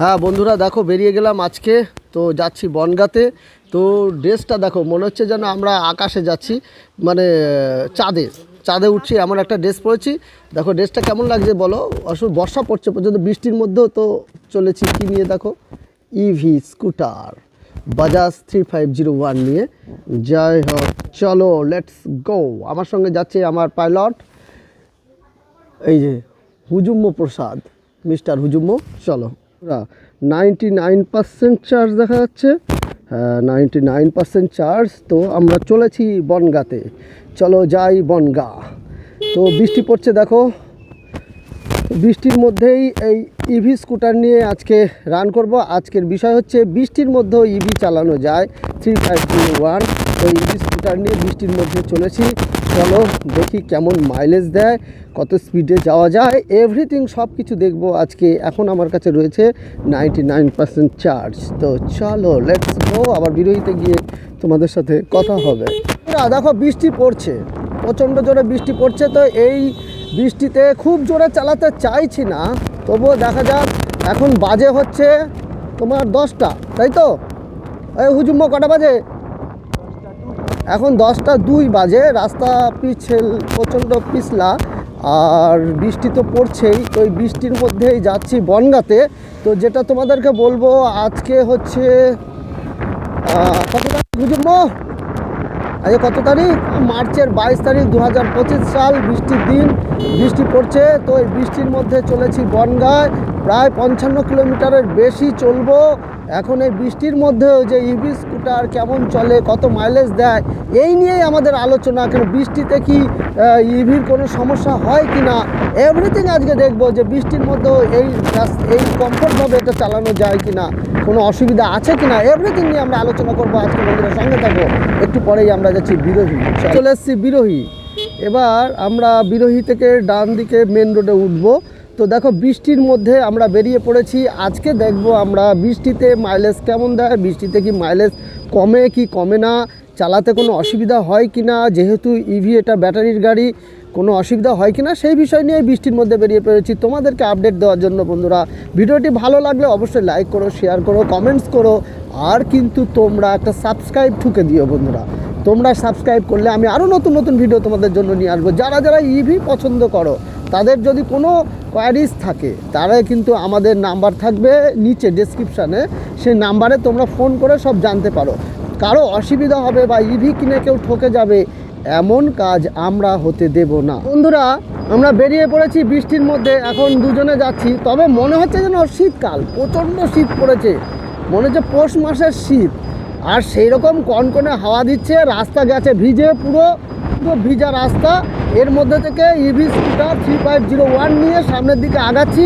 হ্যাঁ বন্ধুরা, দেখো, বেরিয়ে গেলাম আজকে। তো যাচ্ছি বনগাতে। তো ড্রেসটা দেখো, মনে হচ্ছে যেন আমরা আকাশে যাচ্ছি। মানে চাঁদে চাঁদে উঠছি, এমন একটা ড্রেস পরেছি। দেখো, ড্রেসটা কেমন লাগছে বলো? অসুর, বর্ষা পড়ছে পর্যন্ত, বৃষ্টির মধ্যেও তো চলেছি। কি নিয়ে দেখো? EV scooter Bajaj three five zero one নিয়ে। যাই হোক, চলো লেটস গো আমার সঙ্গে যাচ্ছে আমার পাইলট এই যে, হুজুম্ম প্রসাদ, মিস্টার হুজুম্ম, চলো। নাইনটি নাইন পার্সেন্ট চার্জ দেখা যাচ্ছে। নাইনটি নাইন পার্সেন্ট চার্জ তো আমরা চলেছি বনগাতে। চলো যাই বনগা। তো বৃষ্টি পড়ছে, দেখো। বৃষ্টির মধ্যেই এই ইভি স্কুটার নিয়ে আজকে রান করব। আজকের বিষয় হচ্ছে, বৃষ্টির মধ্যেও ইভি চালানো যায়। থ্রি ফাইভ জিরো ওয়ান তো ইভি স্কুটার নিয়ে বৃষ্টির মধ্যে চলেছি। চলো দেখি কেমন মাইলেজ দেয়, কত স্পিডে যাওয়া যায়। এভরিথিং সব কিছু দেখব আজকে। এখন আমার কাছে রয়েছে নাইনটি নাইন পার্সেন্ট চার্জ তো চলো লেটস গো আবার বিরোহিতে গিয়ে তোমাদের সাথে কথা হবে। দেখো বৃষ্টি পড়ছে। প্রচণ্ড জোরে বৃষ্টি পড়ছে, তো এই বৃষ্টিতে খুব জোরে চালাতে চাইছি না। তবুও দেখা যাক, এখন বাজে হচ্ছে তোমার দশটা, তাই তো? এই হুজুম্ম, কটা বাজে? এখন দশটা দুই বাজে, রাস্তা পিছল, প্রচণ্ড পিছলা, আর বৃষ্টি তো পড়ছেই, তো এই বৃষ্টির মধ্যেই যাচ্ছি বনগাতে। তো যেটা তোমাদেরকে বলব, আজকে হচ্ছে কত তারিখ হুজুম্ম আজকে কত তারিখ? মার্চের বাইশ তারিখ দু হাজার পঁচিশ সাল, বৃষ্টির দিন, বৃষ্টি পড়ছে, তো এই বৃষ্টির মধ্যে চলেছি বনগায়। প্রায় পঞ্চান্ন কিলোমিটারের বেশি চলবো এখন এই বৃষ্টির মধ্যেও যে ইভি স্কুটার কেমন চলে, কত মাইলেজ দেয়, এই নিয়েই আমাদের আলোচনা। কেন বৃষ্টিতে কি ইভির কোনো সমস্যা হয় কি না? এভরিথিং আজকে দেখব যে বৃষ্টির মধ্যেও এই এই কমফোর্টভাবে এটা চালানো যায় কি না, কোনো অসুবিধা আছে কি না এভরিথিং নিয়ে আমরা আলোচনা করব আজকে বন্ধুরা সঙ্গে থাকব। একটু পরেই আমরা যাচ্ছি বিরোহী। চলে এসেছি বিরোহী। এবার আমরা বিরোহী থেকে ডান দিকে মেন রোডে উঠবো। তো দেখো, বৃষ্টির মধ্যে আমরা বেরিয়ে পড়েছি। আজকে দেখব আমরা বৃষ্টিতে মাইলেজ কেমন দেয়, বৃষ্টিতে কি মাইলেজ কমে কি কমে না, চালাতে কোনো অসুবিধা হয় কি না, যেহেতু ইভি এটা ব্যাটারির গাড়ি, কোনো অসুবিধা হয় কি না, সেই বিষয় নিয়ে বৃষ্টির মধ্যে বেরিয়ে পড়েছি। তোমাদেরকে আপডেট দেওয়ার জন্য বন্ধুরা, ভিডিওটি ভালো লাগলে অবশ্যই লাইক করো শেয়ার করো কমেন্টস করো, আর কিন্তু তোমরা একটা সাবস্ক্রাইব ঠুকে দিও বন্ধুরা। তোমরা সাবস্ক্রাইব করলে আমি আরও নতুন নতুন ভিডিও তোমাদের জন্য নিয়ে আসব। যারা যারা ইভি পছন্দ করো, তাদের যদি কোনো কোয়ারিজ থাকে তারা কিন্তু আমাদের নাম্বার থাকবে নিচে ডেসক্রিপশানে সেই নাম্বারে তোমরা ফোন করে সব জানতে পারো। কারও অসুবিধা হবে বা ইভি কিনে কেউ ঠকে যাবে, এমন কাজ আমরা হতে দেব না। বন্ধুরা, আমরা বেরিয়ে পড়েছি বৃষ্টির মধ্যে, এখন দুজনে যাচ্ছি। তবে মনে হচ্ছে যেন শীতকাল, প্রচণ্ড শীত পড়েছে। মনে হচ্ছে পৌষ মাসের শীত। আর সেই রকম কনকনে হাওয়া দিচ্ছে, রাস্তা গেছে ভিজে পুরো পুরো ভিজা রাস্তা। এর মধ্যে থেকে EV scooter three five zero one নিয়ে সামনের দিকে আগাচ্ছি।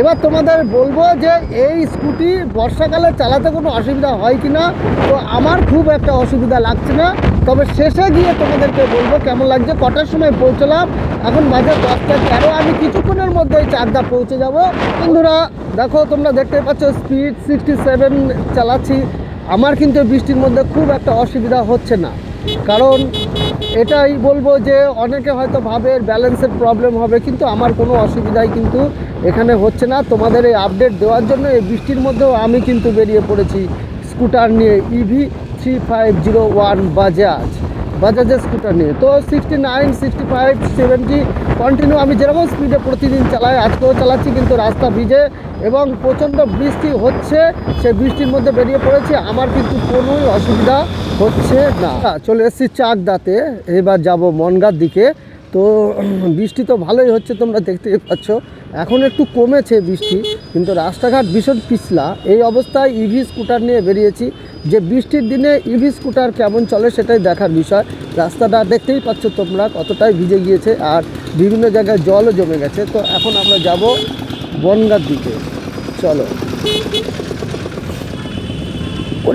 এবার তোমাদের বলব যে এই স্কুটি বর্ষাকালে চালাতে কোনো অসুবিধা হয় কি না তো আমার খুব একটা অসুবিধা লাগছে না। তবে শেষে গিয়ে তোমাদেরকে বলব কেমন লাগছে। কটার সময় পৌঁছলাম। এখন বাজে দশটা তেরো। আমি কিছুক্ষণের মধ্যে এই চাকদা পৌঁছে যাব। বন্ধুরা, দেখো তোমরা দেখতে পাচ্ছ স্পিড সিক্সটি সেভেন চালাচ্ছি। আমার কিন্তু বৃষ্টির মধ্যে খুব একটা অসুবিধা হচ্ছে না। কারণ এটাই বলব যে অনেকে হয়তো ভাবে ব্যালেন্সের প্রবলেম হবে, কিন্তু আমার কোনো অসুবিধাই কিন্তু এখানে হচ্ছে না। তোমাদের এই আপডেট দেওয়ার জন্য এই বৃষ্টির মধ্যেও আমি কিন্তু বেরিয়ে পড়েছি। স্কুটার নিয়ে EV three five zero one Bajaj বাজাজের scooter নিয়ে। তো sixty nine sixty five seventy continue আমি যেরকম স্পিডে প্রতিদিন চালাই, আজকেও চালাচ্ছি কিন্তু রাস্তা ভিজে এবং প্রচণ্ড বৃষ্টি হচ্ছে, সেই বৃষ্টির মধ্যে বেরিয়ে পড়েছি। আমার কিন্তু কোনোই অসুবিধা হচ্ছে না। চলে এসেছি চাকদাতে, এবার যাব মনগার দিকে। তো, বৃষ্টি তো ভালোই হচ্ছে তোমরা দেখতে পাচ্ছ। এখন একটু কমেছে বৃষ্টি, কিন্তু রাস্তাঘাট ভীষণ পিছলা। এই অবস্থায় ইভি স্কুটার নিয়ে বেরিয়েছি। যে বৃষ্টির দিনে ইভি স্কুটার কেমন চলে সেটাই দেখার বিষয়। রাস্তাটা দেখতেই পাচ্ছ তোমরা কতটাই ভিজে গিয়েছে, আর বিভিন্ন জায়গায় জলও জমে গেছে। তো এখন আমরা যাব বনগার দিকে। চলো।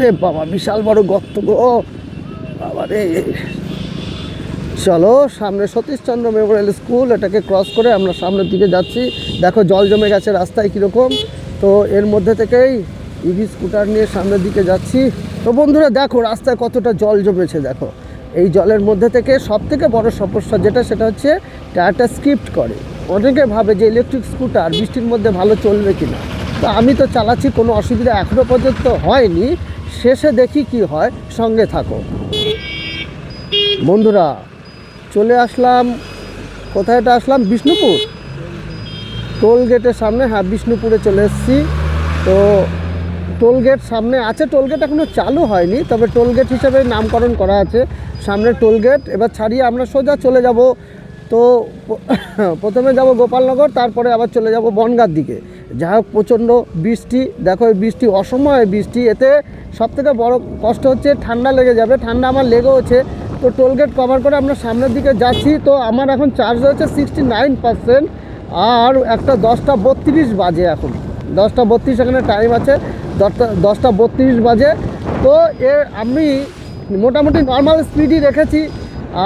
ওরে বাবা, বিশাল বড় গর্ত গো। বাবা রে। চলো, সামনে সতীশচন্দ্র মেমোরিয়াল স্কুল, এটাকে ক্রস করে আমরা সামনের দিকে যাচ্ছি। দেখো, জল জমে গেছে রাস্তায় কীরকম। তো এর মধ্যে থেকেই ইভি স্কুটার নিয়ে সামনের দিকে যাচ্ছি। তো বন্ধুরা, দেখো, রাস্তায় কতটা জল জমেছে, দেখো। এই জলের মধ্যে থেকে সব থেকে বড় সমস্যা যেটা, সেটা হচ্ছে টায়ারটা স্কিপ্ট করে। অনেকে ভাবে যে ইলেকট্রিক স্কুটার বৃষ্টির মধ্যে ভালো চলবে কিনা। তো আমি তো চালাচ্ছি, কোনো অসুবিধা এখনও পর্যন্ত হয়নি। শেষে দেখি কি হয়, সঙ্গে থাকো। বন্ধুরা, চলে আসলাম, কোথায় আসলাম? বিষ্ণুপুর। টোল গেটের সামনে হ্যাঁ বিষ্ণুপুরে চলে এসেছি। তো টোল গেট সামনে আছে, টোল গেট এখনও চালু হয়নি, তবে টোল গেট হিসেবে নামকরণ করা আছে। সামনে টোল গেট, এবার ছাড়িয়ে আমরা সোজা চলে যাব। তো প্রথমে যাব গোপালনগর, তারপরে আবার চলে যাব বনগার দিকে। যা হোক প্রচণ্ড বৃষ্টি, দেখো বৃষ্টি, অসময়ে বৃষ্টি, এতে সবথেকে বড় কষ্ট হচ্ছে ঠান্ডা লেগে যাবে। ঠান্ডা আমার লেগেওছে তো টোল গেট কভার করে আমরা সামনের দিকে যাচ্ছি। তো আমার এখন চার্জ রয়েছে সিক্সটি নাইন পার্সেন্ট আর একটা দশটা বত্রিশ বাজে এখন। দশটা বত্রিশ এখানে টাইম আছে। দশটা দশটা বত্রিশ বাজে। তো এ, আমি মোটামুটি নর্মাল স্পিডই রেখেছি।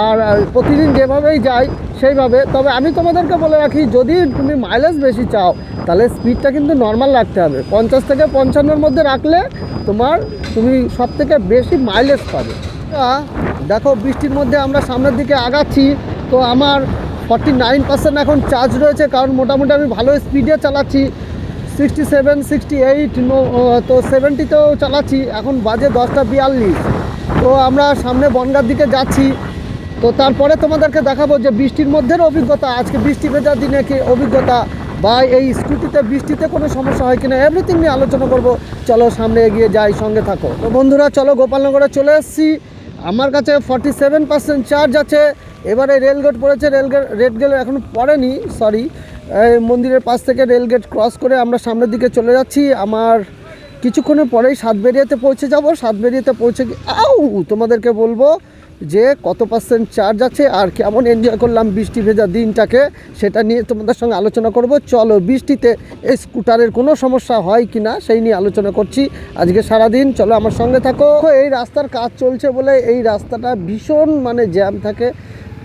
আর প্রতিদিন যেভাবেই যাই, সেইভাবে। তবে আমি তোমাদেরকে বলে রাখি, যদি তুমি মাইলেজ বেশি চাও তাহলে স্পিডটা কিন্তু নর্মাল রাখতে হবে। পঞ্চাশ থেকে পঞ্চান্নর মধ্যে রাখলে তোমার তুমি সব থেকে বেশি মাইলেজ পাবে। দেখো বৃষ্টির মধ্যে আমরা সামনের দিকে আগাচ্ছি, তো আমার ফর্টি নাইন পার্সেন্ট এখন চার্জ রয়েছে, কারণ মোটামুটি আমি ভালো স্পিডে চালাচ্ছি। সিক্সটি সেভেন সিক্সটি এইট তো সেভেন্টিতেও চালাচ্ছি, এখন বাজে দশটা বিয়াল্লিশ। তো আমরা সামনে বনগার দিকে যাচ্ছি। তো তারপরে তোমাদেরকে দেখাবো যে বৃষ্টির মধ্যের অভিজ্ঞতা, আজকে বৃষ্টি ভেজার দিনে কি অভিজ্ঞতা। বা এই স্কুটিতে, বৃষ্টিতে কোনো সমস্যা হয় কিনা এভরিথিং নিয়ে আলোচনা করব। চলো সামনে এগিয়ে যাই, সঙ্গে থাকো। তো বন্ধুরা, চলো গোপালনগরে চলে এসেছি। আমার কাছে ফর্টি সেভেন পার্সেন্ট চার্জ আছে। এবারে রেলগেট পড়েছে রেলগেট রেলগেট এখনও পড়েনি সরি মন্দিরের পাশ থেকে রেলগেট ক্রস করে আমরা সামনের দিকে চলে যাচ্ছি। আমার কিছুক্ষণের পরেই সাতবেরিয়াতে পৌঁছে যাব। সাতবেরিয়াতে পৌঁছে আউ, তোমাদেরকে বলব যে কত পার্সেন্ট চার্জ আছে আর কেমন এনজয় করলাম বৃষ্টি ভেজা দিনটাকে, সেটা নিয়ে তোমাদের সঙ্গে আলোচনা করব। চলো বৃষ্টিতে এই স্কুটারের কোনো সমস্যা হয় কি না সেই নিয়ে আলোচনা করছি আজকে সারাদিন। চলো আমার সঙ্গে থাকো। এই রাস্তার কাজ চলছে বলে এই রাস্তাটা ভীষণ মানে জ্যাম থাকে।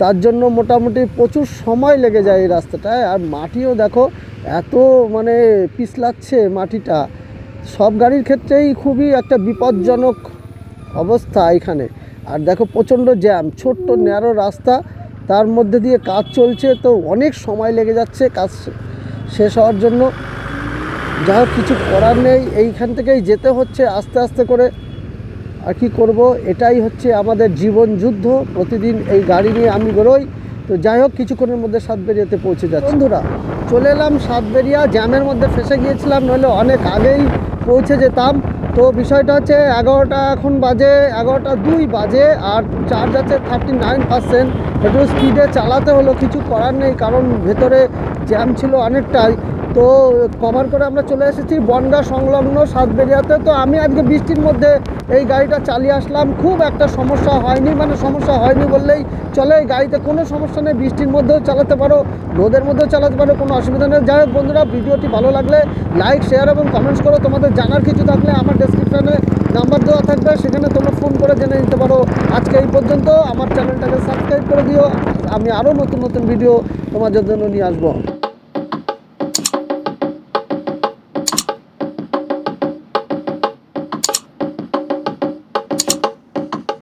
তার জন্য মোটামুটি প্রচুর সময় লেগে যায় এই রাস্তাটায়। আর মাটিও দেখো, এত মানে পিছলাচ্ছে মাটিটা। সব গাড়ির ক্ষেত্রেই খুবই একটা বিপজ্জনক অবস্থা এখানে। আর দেখো প্রচণ্ড জ্যাম ছোট্ট ন্যারো রাস্তা তার মধ্যে দিয়ে কাজ চলছে তো অনেক সময় লেগে যাচ্ছে কাজ শেষ হওয়ার জন্য। যা হোক কিছু করার নেই এইখান থেকেই যেতে হচ্ছে আস্তে আস্তে করে। আর কি করব? এটাই হচ্ছে আমাদের জীবন যুদ্ধ। প্রতিদিন এই গাড়ি নিয়ে আমি বেরোই। তো যাই হোক কিছুক্ষণের মধ্যে সাতবেরিয়াতে পৌঁছে যাচ্ছে। বন্ধুরা চলে এলাম সাতবেরিয়া জ্যামের মধ্যে ফেসে গিয়েছিলাম নইলে অনেক আগেই পৌঁছে যেতাম। তো বিষয়টা হচ্ছে এগারোটা এখন বাজে, এগারোটা দুই বাজে আর চার্জ আছে থার্টি নাইন পার্সেন্ট একটু স্পিডে চালাতে হলো, কিছু করার নেই, কারণ ভেতরে জ্যাম ছিল অনেকটাই। তো কভার করে আমরা চলে এসেছি বনগা সংলগ্ন সাতবেরিয়াতে। তো আমি আজকে বৃষ্টির মধ্যে এই গাড়িটা চালিয়ে আসলাম। খুব একটা সমস্যা হয়নি মানে সমস্যা হয়নি বললেই চলে। এই গাড়িতে কোনো সমস্যা নেই, বৃষ্টির মধ্যেও চালাতে পারো, রোদের মধ্যেও চালাতে পারো, কোনো অসুবিধা নেই। যাই বন্ধুরা, ভিডিওটি ভালো লাগলে লাইক শেয়ার এবং কমেন্টস করো। তোমাদের জানার কিছু থাকলে আমার ডেসক্রিপশানে নাম্বার দেওয়া থাকবে, সেখানে তোমরা ফোন করে জেনে নিতে পারো। আজকে এই পর্যন্ত, আমার চ্যানেলটাকে সাবস্ক্রাইব করে দিও। আমি আরও নতুন নতুন ভিডিও তোমাদের জন্য নিয়ে আসব।